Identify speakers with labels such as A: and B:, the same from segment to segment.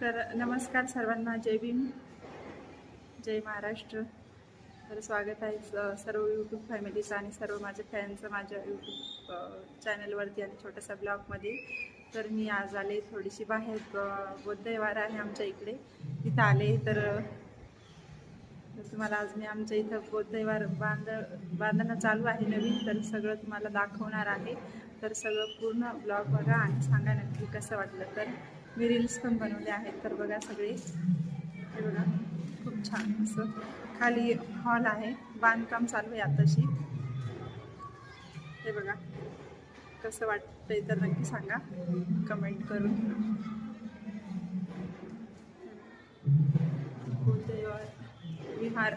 A: तर नमस्कार सर्वांना जय भीम जय महाराष्ट्र. तर स्वागत आहे स- सर्व यूट्यूब फॅमिलीचं आणि सर्व माझ्या फॅनचं माझ्या यूट्यूब चॅनलवरती आणि छोट्याशा ब्लॉगमध्ये. तर मी आज आले थोडीशी बाहेर बौद्धवार आहे आमच्या इकडे. तिथं आले तर तुम्हाला आज मी आमच्या इथं बौद्धवार बांध बांधणं चालू आहे नवीन तर सगळं तुम्हाला दाखवणार आहे. तर सगळं पूर्ण ब्लॉग बघा आणि सांगा नक्की कसं वाटलं. तर मी रील्स पण बनवले आहेत. तर बघा सगळे. हे बघा खूप छान असं खाली हॉल आहे. बांधकाम चालू आहे आताशी. हे बघा कसं वाटतंय तर नक्की सांगा. कमेंट करून. विहार.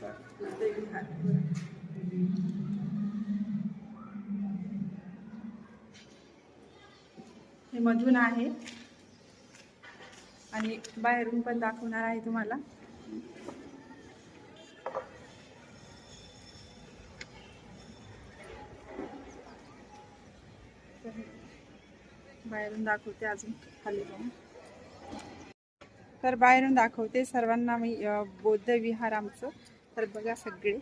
A: विहार. मधून आहे. आणि बाहेरून पण दाखवणार आहे तुम्हाला. बाहेरून दाखवते अजून खाली जाऊन. तर बाहेरून दाखवते सर्वांना मी बौद्ध विहार आमचं. तर बघा सगळे.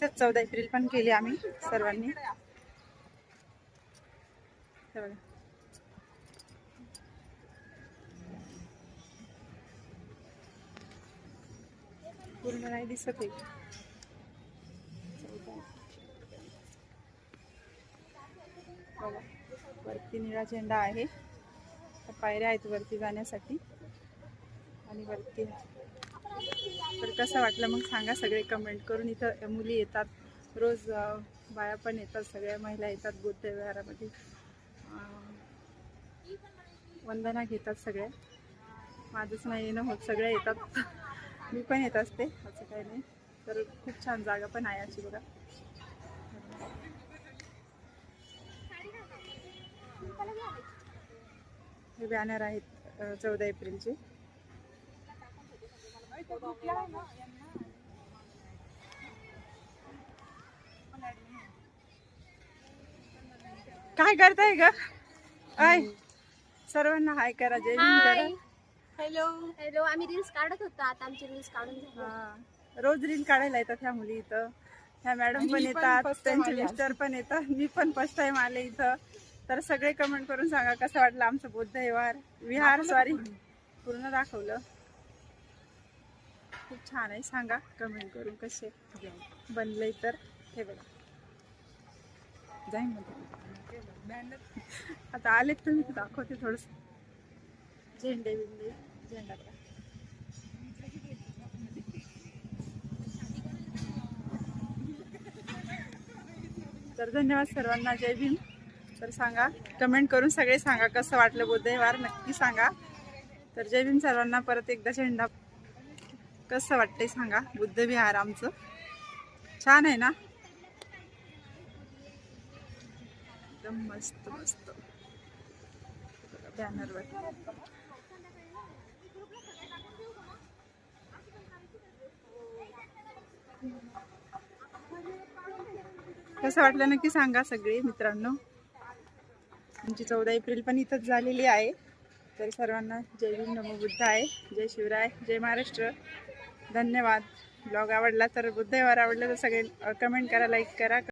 A: इथंच चौदा एप्रिल पण केली आम्ही सर्वांनी. पूर्ण नाही दिसत आहे. बघा वरती निळा झेंडा आहे. त्या पायऱ्या आहेत वरती जाण्यासाठी. आणि वरती तर कसं वाटलं मग सांगा सगळे कमेंट करून. इथं मुली येतात रोज बाया पण येतात सगळ्या महिला येतात बुद्ध व्यवहारामध्ये वंदना घेतात सगळ्या माझंच नाही येणं होत सगळ्या येतात. मी पण येत असते असं काही नाही. तर खूप छान जागा पण आहे अशी बघा. हे बॅनर आहेत चौदा एप्रिलचे. काय करताय ग? आय सर्वांना हाय करा जय भीम करा.
B: हॅलो हॅलो आम्ही रील्स काढत होतो आता आमचे रील्स काढून झाले.
A: हा. रोज रील काढायला येतात ह्या मुली इथं. ह्या मॅडम पण येतात त्यांचे मिस्टर पण येतात मी पण फर्स्ट टाइम आले इथं. तर सगळे कमेंट करून सांगा कसं वाटलं आमचं बौद्ध विहार विहार सॉरी पूर्ण दाखवलं. खूप छान आहे. सांगा कमेंट करून कसे बनलंय तर. हे बघा. जाईन आता आले तर मी दाखवते थोडस. झेंडे बिंडे झेंडा तर धन्यवाद सर्वांना जय भीम. तर सांगा कमेंट करून सगळे सांगा कसं वाटलं बुद्धवार नक्की सांगा. तर जय भीम सर्वांना परत एकदा झेंडा कसं वाटतंय सांगा? बुद्ध विहार आमचं छान आहे ना? एकदम मस्त मस्त. बॅनरवर कसं वाटलं नक्की सांगा सगळे मित्रांनो? आमची चौदा एप्रिल पण इथंच झालेली आहे. तर सर्वांना जय भीम नमो बुद्ध आहे. जय शिवराय जय महाराष्ट्र. धन्यवाद. ब्लॉग आवडला तर बुद्धवार आवडला तर सगळे कमेंट करा लाईक करा.